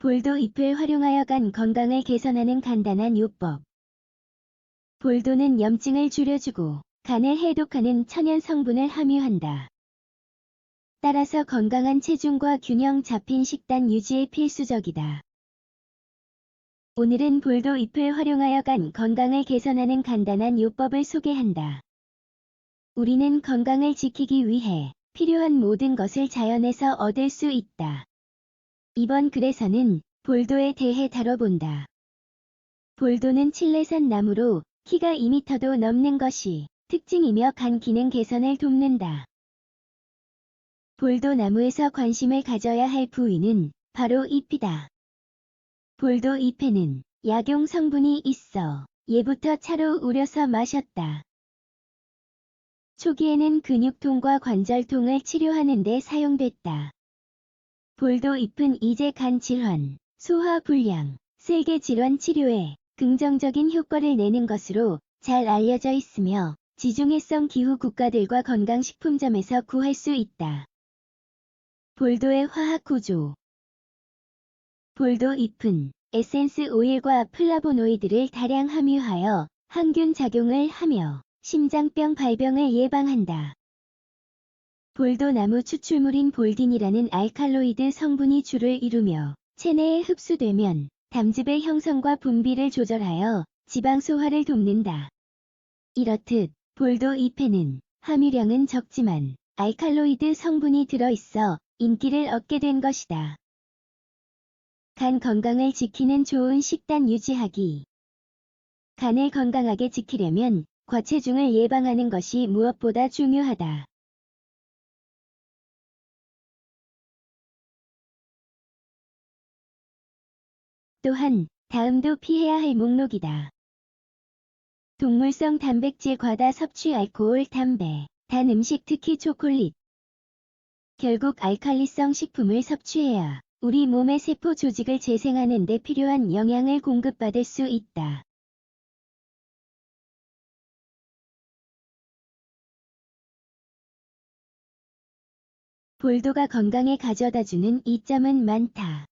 볼도 잎을 활용하여 간 건강을 개선하는 간단한 요법. 볼도는 염증을 줄여주고 간을 해독하는 천연 성분을 함유한다. 따라서 건강한 체중과 균형 잡힌 식단 유지에 필수적이다. 오늘은 볼도 잎을 활용하여 간 건강을 개선하는 간단한 요법을 소개한다. 우리는 건강을 지키기 위해 필요한 모든 것을 자연에서 얻을 수 있다. 이번 글에서는 볼도에 대해 다뤄본다. 볼도는 칠레산 나무로 키가 2m도 넘는 것이 특징이며 간 기능 개선을 돕는다. 볼도 나무에서 관심을 가져야 할 부위는 바로 잎이다. 볼도 잎에는 약용 성분이 있어 예부터 차로 우려서 마셨다. 초기에는 근육통과 관절통을 치료하는 데 사용됐다. 볼도 잎은 이제 간 질환, 소화 불량, 세계 질환 치료에 긍정적인 효과를 내는 것으로 잘 알려져 있으며 지중해성 기후 국가들과 건강식품점에서 구할 수 있다. 볼도의 화학 구조 볼도 잎은 에센스 오일과 플라보노이드를 다량 함유하여 항균 작용을 하며 심장병 발병을 예방한다. 볼도 나무 추출물인 볼딘이라는 알칼로이드 성분이 주를 이루며 체내에 흡수되면 담즙의 형성과 분비를 조절하여 지방 소화를 돕는다. 이렇듯 볼도 잎에는 함유량은 적지만 알칼로이드 성분이 들어있어 인기를 얻게 된 것이다. 간 건강을 지키는 좋은 식단 유지하기. 간을 건강하게 지키려면 과체중을 예방하는 것이 무엇보다 중요하다. 또한 다음도 피해야 할 목록이다. 동물성 단백질 과다 섭취 알코올 담배, 단 음식 특히 초콜릿. 결국 알칼리성 식품을 섭취해야 우리 몸의 세포 조직을 재생하는 데 필요한 영양을 공급받을 수 있다. 볼도가 건강에 가져다주는 이점은 많다.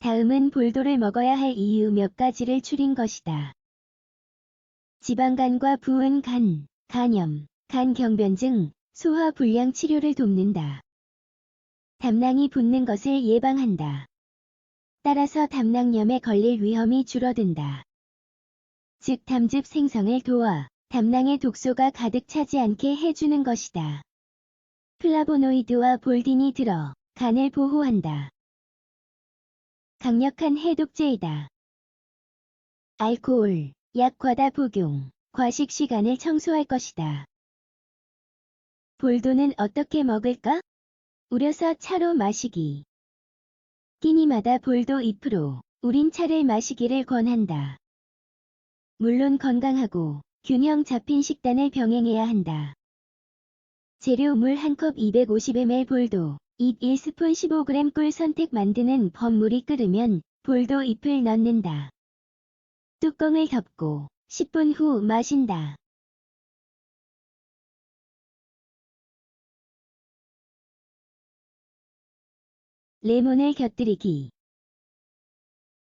다음은 볼도를 먹어야 할 이유 몇 가지를 추린 것이다. 지방간과 부은 간, 간염, 간경변증, 소화불량 치료를 돕는다. 담낭이 붓는 것을 예방한다. 따라서 담낭염에 걸릴 위험이 줄어든다. 즉 담즙 생성을 도와 담낭의 독소가 가득 차지 않게 해주는 것이다. 플라보노이드와 볼딘이 들어 간을 보호한다. 강력한 해독제이다. 알코올, 약 과다 복용, 과식 시간을 청소할 것이다. 볼도는 어떻게 먹을까? 우려서 차로 마시기. 끼니마다 볼도 잎으로 우린 차를 마시기를 권한다. 물론 건강하고 균형 잡힌 식단을 병행해야 한다. 재료 물 1컵 250ml 볼도, 잎 1스푼 15g 꿀 선택 만드는 법 물이 끓으면 볼도 잎을 넣는다. 뚜껑을 덮고 10분 후 마신다. 레몬을 곁들이기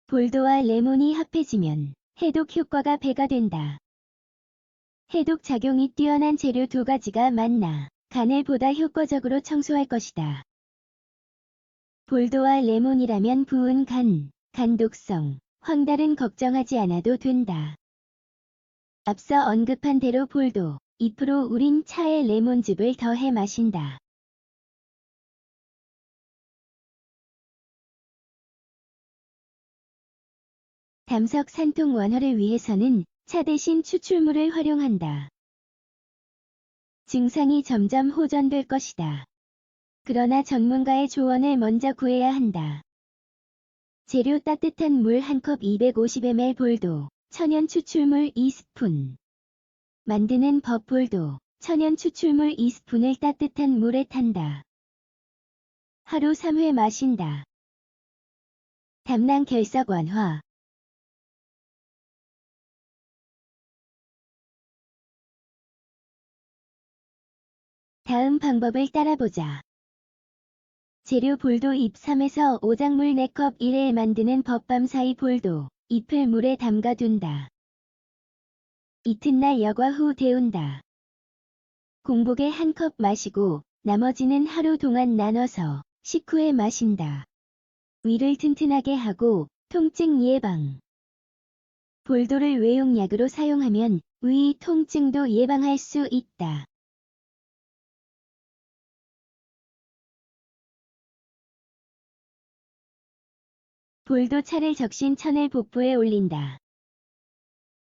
볼도와 레몬이 합해지면 해독 효과가 배가 된다. 해독 작용이 뛰어난 재료 두 가지가 만나 간을 보다 효과적으로 청소할 것이다. 볼도와 레몬이라면 부은 간, 간독성, 황달은 걱정하지 않아도 된다. 앞서 언급한 대로 볼도, 잎으로 우린 차에 레몬즙을 더해 마신다. 담석 산통 완화를 위해서는 차 대신 추출물을 활용한다. 증상이 점점 호전될 것이다. 그러나 전문가의 조언을 먼저 구해야 한다. 재료 따뜻한 물 1컵 250ml 볼도, 천연 추출물 2스푼. 만드는 법 볼도, 천연 추출물 2스푼을 따뜻한 물에 탄다. 하루 3회 마신다. 담낭 결석 완화, 다음 방법을 따라보자. 재료 볼도 잎 3에서 5작물 4컵 1회 만드는 법밤 사이 볼도 잎을 물에 담가둔다. 이튿날 여과 후 데운다. 공복에 한 컵 마시고 나머지는 하루 동안 나눠서 식후에 마신다. 위를 튼튼하게 하고 통증 예방. 볼도를 외용약으로 사용하면 위 통증도 예방할 수 있다. 볼도 차를 적신 천을 복부에 올린다.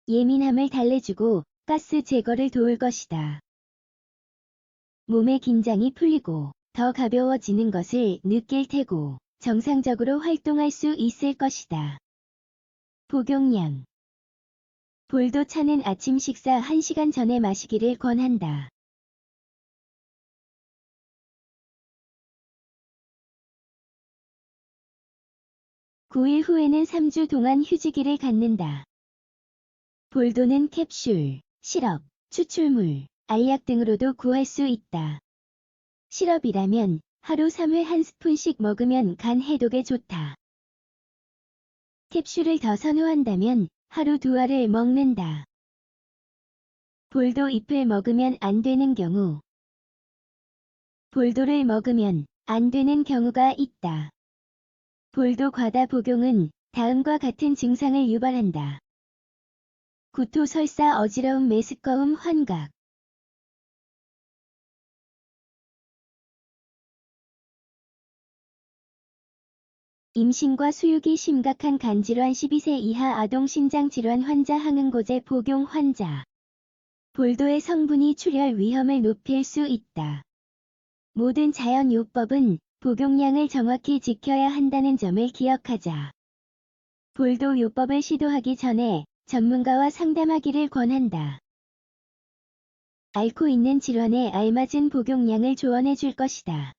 예민함을 달래주고 가스 제거를 도울 것이다. 몸의 긴장이 풀리고 더 가벼워지는 것을 느낄 테고 정상적으로 활동할 수 있을 것이다. 복용량 볼도 차는 아침 식사 1시간 전에 마시기를 권한다. 9일 후에는 3주 동안 휴지기를 갖는다. 볼도는 캡슐, 시럽, 추출물, 알약 등으로도 구할 수 있다. 시럽이라면 하루 3회 한 스푼씩 먹으면 간 해독에 좋다. 캡슐을 더 선호한다면 하루 두 알을 먹는다. 볼도 잎을 먹으면 안 되는 경우 볼도를 먹으면 안 되는 경우가 있다. 볼도 과다 복용은 다음과 같은 증상을 유발한다. 구토, 설사, 어지러움, 메스꺼움, 환각. 임신과 수육이 심각한 간질환 12세 이하 아동 신장 질환 환자 항응고제 복용 환자. 볼도의 성분이 출혈 위험을 높일 수 있다. 모든 자연요법은 복용량을 정확히 지켜야 한다는 점을 기억하자. 볼도 요법을 시도하기 전에 전문가와 상담하기를 권한다. 앓고 있는 질환에 알맞은 복용량을 조언해 줄 것이다.